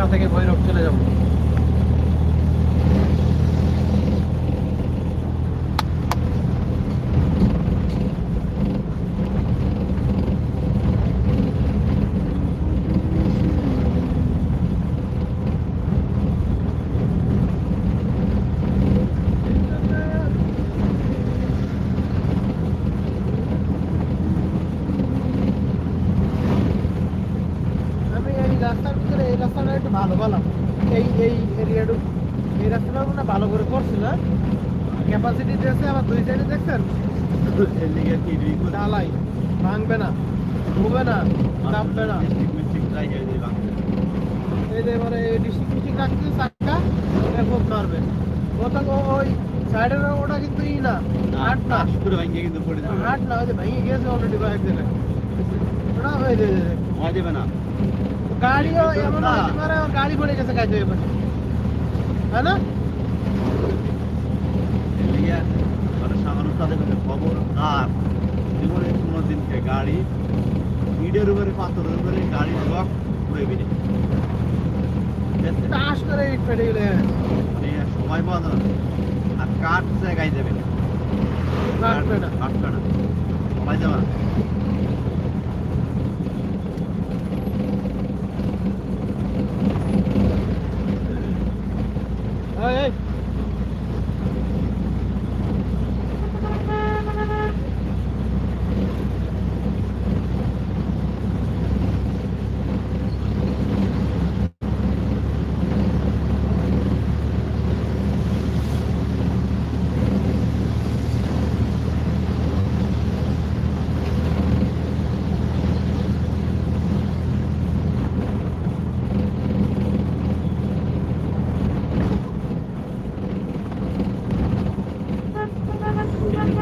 মক্কা থেকে ভৈরব চলে যাব আমি এই রাস্তার ভিতরে এই রাস্তাটা একটু ভালো পেলাম এই এই এরিয়াটু এই রাস্তাটা মনে ভালো করে করছিল। ক্যাপাসিটি দিয়েছে আবার দুই সাইডে দেখছেন? ডালাই ভাঙবে না ডুবে না চাপবে না। এই যে এবারে ডিস্ট্রিক্ট মিস্ট্রিক্ট রাখছে চাক্কা এরপর মারবে। ওটা ওই সাইডের ওটা কিন্তু ই না হাট না। করে ভাঙিয়ে কিন্তু পড়ে যাবে। হাট না ওই যে ভেঙে গেছে অলরেডি কয়েক দিনে ওটা হয়ে যাবে না। গাড়িও এমন হতে পারে গাড়ি পড়ে গেছে কাজে এবার তাই না? খবর আর জীবনে কোনো দিনকে গাড়ি ইটের উপরে পাথরের উপরে গাড়ি লক উড়ে বেরিয়ে ঠিক করে ইট ফেটে গেলে। মানে সময় পাওয়া যাবে। আর কাঠ জায়গায় যাবে না। কাটবে না কাটবে না সময় যাবে না এই, এই।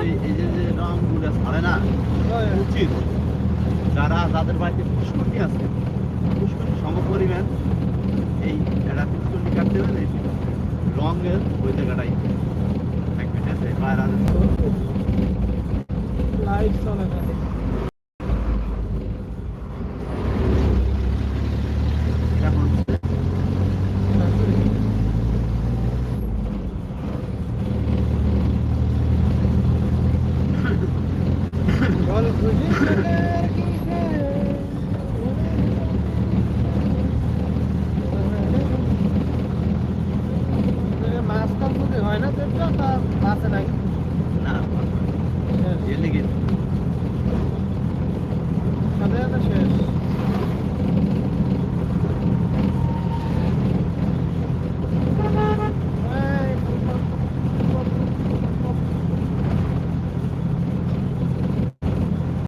এই যে এই যে যে ছাড়ে না? উচিত। যারা যাদের বাড়িতে পুষ্করটি আছে পুষ্করটি সমপরিমাণ এই একটা পুষ্করটি কাটতে হবে রঙের ওই জায়গাটাই থাকবে ঠিক আছে? বাইরে লাইট চলে না। মাছ যদি হয় না পেটটা তা বাঁচে নাই।